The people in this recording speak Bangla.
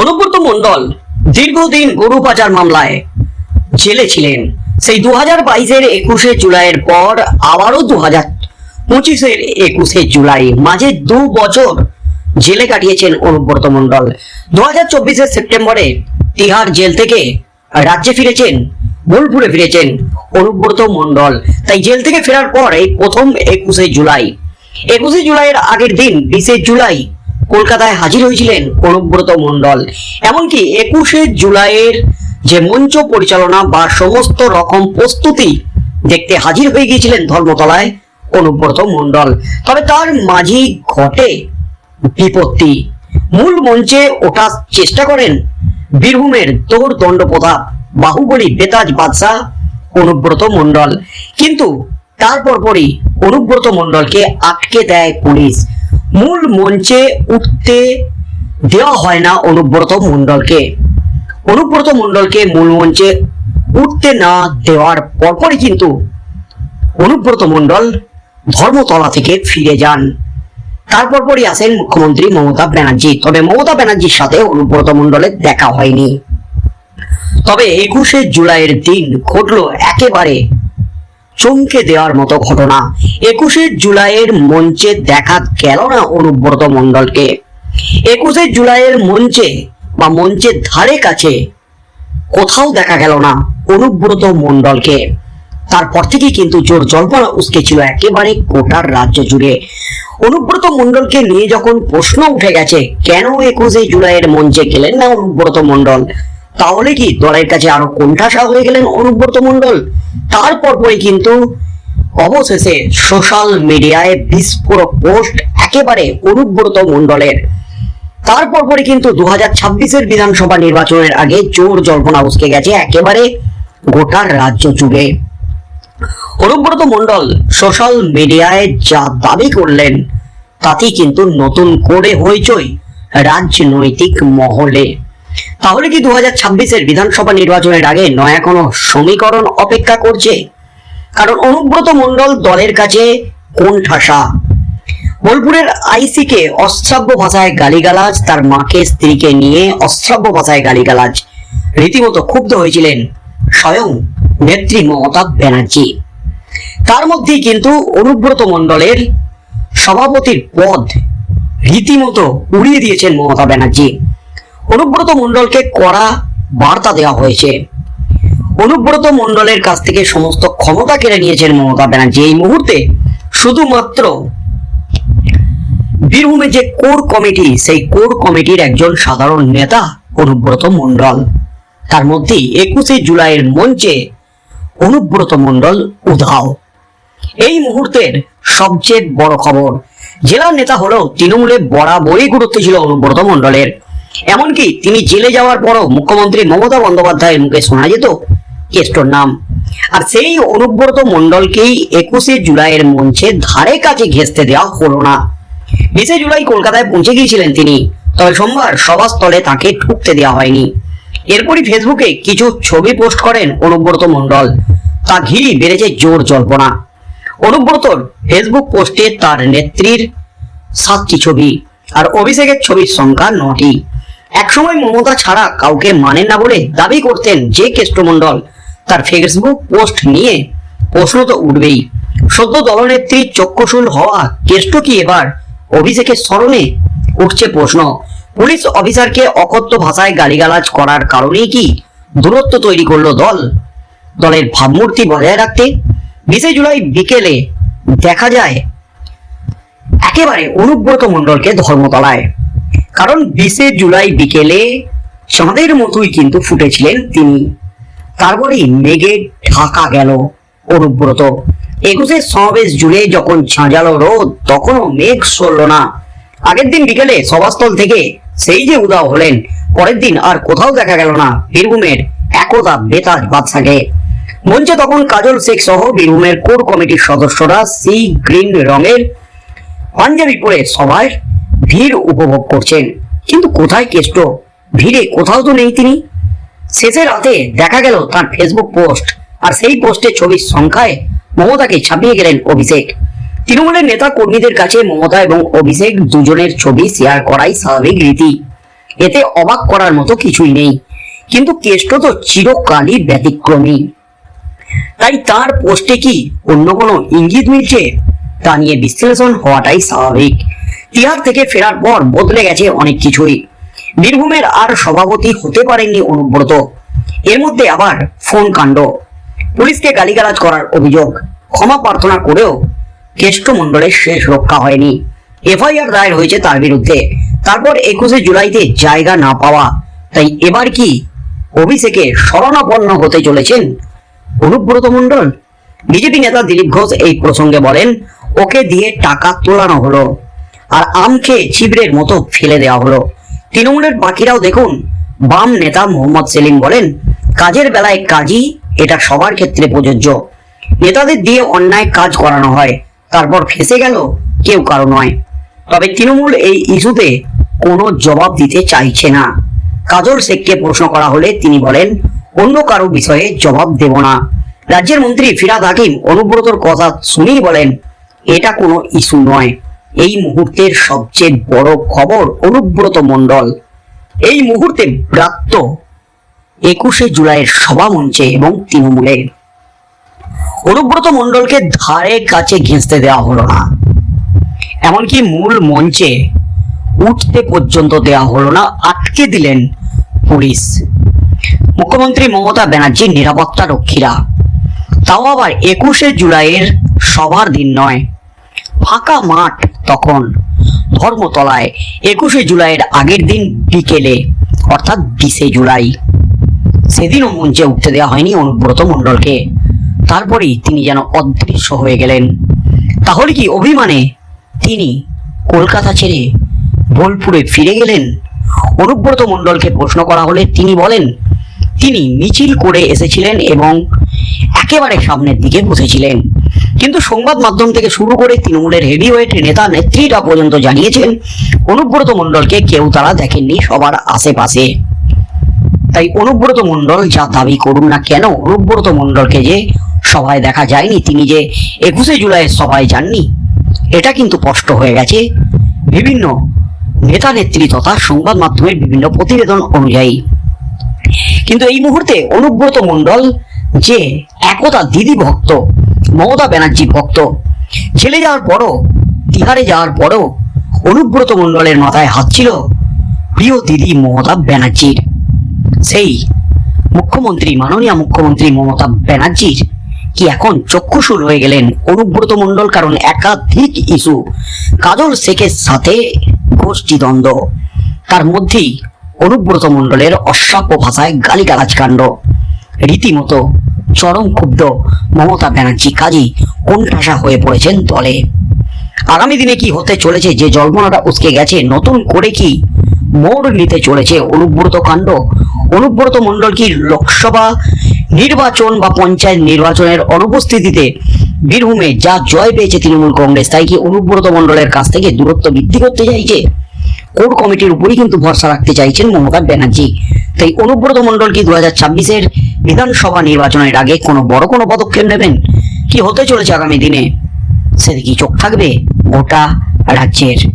অনুব্রত মণ্ডল দীর্ঘদিন গরু পাচার মামলায় জেলে ছিলেন। সেই দু হাজার বাইশের একুশে জুলাইয়ের পর আবারও দু হাজার পঁচিশের একুশে জুলাই মাঝে দু বছর জেলে কাটিয়েছেন অনুব্রত মণ্ডল। দু হাজার চব্বিশের সেপ্টেম্বরে তিহার জেল থেকে রাজ্যে ফিরেছেন, বোলপুরে ফিরেছেন অনুব্রত মণ্ডল। তাই জেল থেকে ফেরার পর এই প্রথম একুশে জুলাই। একুশে জুলাইয়ের আগের দিন বিশে জুলাই কলকাতায় হাজির হয়েছিলেন অনুব্রত মণ্ডল। এমনকি একুশে জুলাইয়ের যে মঞ্চ পরিচালনা বা সমস্ত রকম প্রস্তুতি দেখতে হাজির হয়ে গিয়েছিলেন ধর্মতলায় অনুব্রত মণ্ডল। তবে তার মাঝেই ঘটে বিপত্তি। মূল মঞ্চে ওঠার চেষ্টা করেন বীরভূমের দৌড় দণ্ড প্রতাপ বাহুবলী বেতাজ বাদশাহ অনুব্রত মণ্ডল। কিন্তু তারপর পরই অনুব্রত মণ্ডলকে আটকে দেয় পুলিশ। মূল মঞ্চে উঠতে দেওয়া হয় না অনুব্রত মণ্ডলকে। অনুব্রত মণ্ডলকে মূল মঞ্চে উঠতে না দেওয়ার পরপরই কিন্তু অনুব্রত মণ্ডল ধর্মতলা থেকে ফিরে যান। তারপর পরই আসেন মুখ্যমন্ত্রী মমতা ব্যানার্জি। তবে মমতা ব্যানার্জির সাথে অনুব্রত মণ্ডলের দেখা হয়নি। তবে একুশে জুলাইয়ের দিন ঘটলো একেবারে চমকে দেওয়ার মতো ঘটনা। একুশে জুলাইয়ের মঞ্চে দেখা গেল না অনুব্রত মণ্ডলকে। একুশে জুলাইয়ের মঞ্চে বা মঞ্চের ধারে কাছে কোথাও দেখা গেল না অনুব্রত মণ্ডলকে। তারপর থেকে কিন্তু জোর জল্পনা উসকে ছিল একেবারে গোটার রাজ্য জুড়ে। অনুব্রত মণ্ডলকে নিয়ে যখন প্রশ্ন উঠে গেছে, কেন একুশে জুলাইয়ের মঞ্চে গেলেন না অনুব্রত মণ্ডল? তাহলে কি দলের কাছে আরও কোণঠাসা হয়ে গেলেন অনুব্রত মণ্ডল? তারপর পরে কিন্তু অবশেষে সোশ্যাল মিডিয়ায় বিস্ফোরক পোস্ট একেবারে অনুব্রত মণ্ডলের। তারপর পরে কিন্তু দু হাজার ছাব্বিশের বিধানসভা নির্বাচনের আগে জোর জল্পনা উসকে গেছে একেবারে গোটার রাজ্য জুড়ে। অনুব্রত মণ্ডল সোশ্যাল মিডিয়ায় যা দাবি করলেন, তাতেই কিন্তু নতুন করে হইচই রাজনৈতিক মহলে। তাহলে কি দু হাজার ছাব্বিশের বিধানসভা নির্বাচনের আগে নয়া কোনো সমীকরণ অপেক্ষা করছে? কারণ অনুব্রত মণ্ডল দলের কাছে কোন ঠাসা? বোলপুরের আইসিকে অশ্রাব্য ভাষায় গালিগালাজ, তার মাকে, স্ত্রীকে নিয়ে অশ্রাব্য ভাষায় গালিগালাজ। রীতিমতো ক্ষুব্ধ হয়েছিলেন স্বয়ং নেত্রী মমতা ব্যানার্জি। তার মধ্যেই কিন্তু অনুব্রত মণ্ডলের সভাপতির পদ রীতিমতো উড়িয়ে দিয়েছেন মমতা ব্যানার্জি। অনুব্রত মণ্ডলকে কড়া বার্তা দেওয়া হয়েছে। অনুব্রত মণ্ডলের কাছ থেকে সমস্ত ক্ষমতা কেড়ে নিয়েছেন মমতা ব্যানার্জি। এই মুহূর্তে শুধুমাত্র বীরভূমে যে কোর কমিটি, সেই কোর কমিটির একজন সাধারণ নেতা অনুব্রত মণ্ডল। তার মধ্যে একুশে জুলাইয়ের মঞ্চে অনুব্রত মণ্ডল উধাও। এই মুহূর্তের সবচেয়ে বড় খবর জেলার নেতা হলেও তৃণমূলে বরাবরই গুরুত্ব ছিল অনুব্রত মণ্ডলের। এমনকি তিনি জেলে যাওয়ার পরও মুখ্যমন্ত্রী মমতা বন্দ্যোপাধ্যায়ের মুখে শোনা যেত কেষ্টর নাম। আর সেই অনুব্রত মণ্ডলকেই একুশে জুলাইয়ের মঞ্চে ধারে কাছে ঘেঁচতে দেওয়া হলো না। বিশে জুলাই কলকাতায় পৌঁছে গিয়েছিলেন তিনি, তবে সোমবার সভাস্থলে তাকে ঢুকতে দেওয়া হয়নি। এরপরই ফেসবুকে কিছু ছবি পোস্ট করেন অনুব্রত মণ্ডল। তা ঘিরে বেড়েছে জোর জল্পনা। অনুব্রতর ফেসবুক পোস্টে তার নেত্রীর সাতটি ছবি আর অভিষেকের ছবির সংখ্যা নটি। একসময় মমতা ছাড়া কাউকে মানেন না বলে দাবি করতেন যে কেষ্টমণ্ডল তার ফেসবুক পোস্ট নিয়ে প্রশ্ন তো উঠবেই। সদ্য দলনেত্রীর চক্ষুশূল হওয়া কেষ্ট কি এবার? অভিষেকের স্মরণে উঠছে প্রশ্ন। পুলিশ অফিসারকে অকথ্য ভাষায় গালিগালাজ করার কারণেই কি দূরত্ব তৈরি করল দল? দলের ভাবমূর্তি বজায় রাখতে বিশে জুলাই বিকেলে দেখা যায় একেবারে অনুব্রত মণ্ডলকে ধর্মতলায়। কারণ বিশে জুলাই বিকেলে চাঁদের মতোই কিন্তু ফুটেছিলেন তিনি। তারপরেই মেঘে ঢাকা গেল অনুব্রত। একুশে সমাবেশ জুড়ে যখন ঝাঁঝালো রোদ, তখনও মেঘ সরল না। আগের দিন বিকেলে সভাস্থল থেকে সেই যে উদাও হলেন, পরের দিন আর কোথাও দেখা গেল না বীরভূমের একতা বেতাজ বাদশাকে। মঞ্চে তখন কাজল শেখ সহ বীরভূমের কোর কমিটির সদস্যরা সি গ্রিন রঙের পাঞ্জাবি পরে সবাই ভিড় উপভোগ করছেন। কিন্তু কোথায় কেষ্ট? ভিড়ে কোথাও তো নেই তিনি। শেষের রাতে দেখা গেল তার ফেসবুক পোস্ট আর সেই পোস্টে ছবির সংখ্যায় মমতাকে ছাপিয়ে গেলেন অভিষেক। তৃণমূলের নেতা কর্মীদের কাছে মমতা এবং অভিষেক দুজনের ছবি শেয়ার করাই স্বাভাবিক রীতি। এতে অবাক করার মতো কিছুই নেই। কিন্তু কেষ্ট তো চিরকালই ব্যতিক্রমী। তাই তার পোস্টে কি অন্য কোনো ইঙ্গিত মিলছে? তা নিয়ে বিশ্লেষণ হওয়াটাই স্বাভাবিক। তিহার থেকে ফেরার পর বদলে গেছে অনেক কিছুই বীরভূমের আর সভাপতি হতে পারেননি অনুব্রত। এর মধ্যে আবার ফোন কাণ্ড। পুলিশকে গালিগালাজ করার অভিযোগ। ক্ষমা প্রার্থনা করেও কেষ্ট মণ্ডলের শেষ রক্ষা হয়নি। এফআইআর দায়ের হয়েছে তার বিরুদ্ধে। তারপর একুশে জুলাইতে জায়গা না পাওয়া। তাই এবার কি অভিষেকে শরণাপন্ন হতে চলেছেন অনুব্রত মণ্ডল? বিজেপি নেতা দিলীপ ঘোষ এই প্রসঙ্গে বলেন, ওকে দিয়ে টাকা তোলানো হলো। আর আম খেয়ে ছিবড়ের মতো ফেলে দেওয়া হলো। তৃণমূলের বাকিরাও দেখুন, বাম নেতা মোহাম্মদ সেলিম বলেন, কাজের বেলায় কাজই এটা সবার ক্ষেত্রে প্রযোজ্য। নেতাদের দিয়ে অন্যায় কাজ করানো হয়, তারপর ফেসে গেল কেউ কারও নয়। তবে তৃণমূল এই ইস্যুতে কোনো জবাব দিতে চাইছে না। কাজল শেখকে প্রশ্ন করা হলে তিনি বলেন, অন্য কারও বিষয়ে জবাব দেব না। রাজ্যের মন্ত্রী ফিরাদ হাকিম অনুব্রতর কথা শুনেই বলেন, এটা কোনো ইস্যু নয়। এই মুহূর্তের সবচেয়ে বড় খবর অনুব্রত মণ্ডল। এই মুহূর্তে ব্রাত্য একুশে জুলাইয়ের সভা মঞ্চে এবং তৃণমূলের। অনুব্রত মণ্ডলকে ধারে কাছে ঘেঁচতে দেওয়া হলো না। এমনকি মূল মঞ্চে উঠতে পর্যন্ত দেওয়া হলো না, আটকে দিলেন পুলিশ। মুখ্যমন্ত্রী মমতা ব্যানার্জির নিরাপত্তা রক্ষীরা। তাও আবার একুশে জুলাইয়ের সভার দিন নয়, ফাঁকা মাঠ তখন ধর্মতলায় একুশে জুলাইয়ের আগের দিন বিকেলে, অর্থাৎ বিশে জুলাই। সেদিনও মঞ্চে উঠতে দেওয়া হয়নি অনুব্রত মণ্ডলকে। তারপরেই তিনি যেন অদৃশ্য হয়ে গেলেন। তাহলে কি অভিমানে তিনি কলকাতা ছেড়ে বোলপুরে ফিরে গেলেন? অনুব্রত মণ্ডলকে প্রশ্ন করা হলে তিনি বলেন, তিনি মিছিল করে এসেছিলেন এবং একেবারে সামনের দিকে বসেছিলেন। কিন্তু সংবাদ মাধ্যম থেকে শুরু করে তৃণমূলের হেভিওয়েট নেতা নেত্রীরা পর্যন্ত জানিয়েছেন, অনুব্রত মণ্ডলকে কেউ তারা দেখেননি সবার আশেপাশে। তাই অনুব্রত মণ্ডল যা দাবি করুন না কেন, অনুব্রত মণ্ডলকে যে সভায় দেখা যায়নি, তিনি যে একুশে জুলাইয়ের সভায় যাননি, এটা কিন্তু স্পষ্ট হয়ে গেছে। বিভিন্ন নেতা নেত্রী তথা সংবাদ মাধ্যমের বিভিন্ন প্রতিবেদন অনুযায়ী। কিন্তু এই মুহূর্তে অনুব্রত মণ্ডল যে একতা দিদি ভক্ত মমতা ব্যানার্জি ভক্ত। জেলে যাওয়ার পরও, তিহারে যাওয়ার পরও অনুব্রত মণ্ডলের মাথায় হাত ছিল প্রিয় দিদি মমতা ব্যানার্জির। সেই মুখ্যমন্ত্রী, মাননীয় মুখ্যমন্ত্রী মমতা ব্যানার্জির কি এখন চক্ষুশূল হয়ে গেলেন অনুব্রত মণ্ডল? কারণ একাধিক ইস্যু। কাজল শেখের সাথে গোষ্ঠীদ্বন্দ্ব তার মধ্যেই অনুব্রত মণ্ডলের অশ্রাব্য ভাষায় গালিগালাজ কাণ্ড। রীতিমতো চরম ক্ষুব্ধ মমতা ব্যানার্জি কাজী কোণঠাসা হয়ে পড়েছেন দলে। আগামী দিনে কি হতে চলেছে? যে জল্পনাটা উসকে গেছে, নতুন করে কি মোড় নিতে চলেছে অনুব্রত কাণ্ড? অনুব্রত মণ্ডল কি লোকসভা নির্বাচন বা পঞ্চায়েত নির্বাচনের অনুপস্থিতিতে বীরভূমে যা জয় পেয়েছে তৃণমূল কংগ্রেস, তাই কি অনুব্রত মণ্ডলের কাছ থেকে দূরত্ব বৃদ্ধি করতে চাইছে? কোর কমিটির উপরই কিন্তু ভরসা রাখতে চাইছেন মমতা ব্যানার্জি। তাই অনুব্রত মন্ডল কি দু হাজার ছাব্বিশের বিধানসভা নির্বাচনের আগে কোনো বড় কোনো পদক্ষেপ নেবেন? কি হতে চলেছে আগামী দিনে? সেদিকে চোখ থাকবে গোটা রাজ্যের?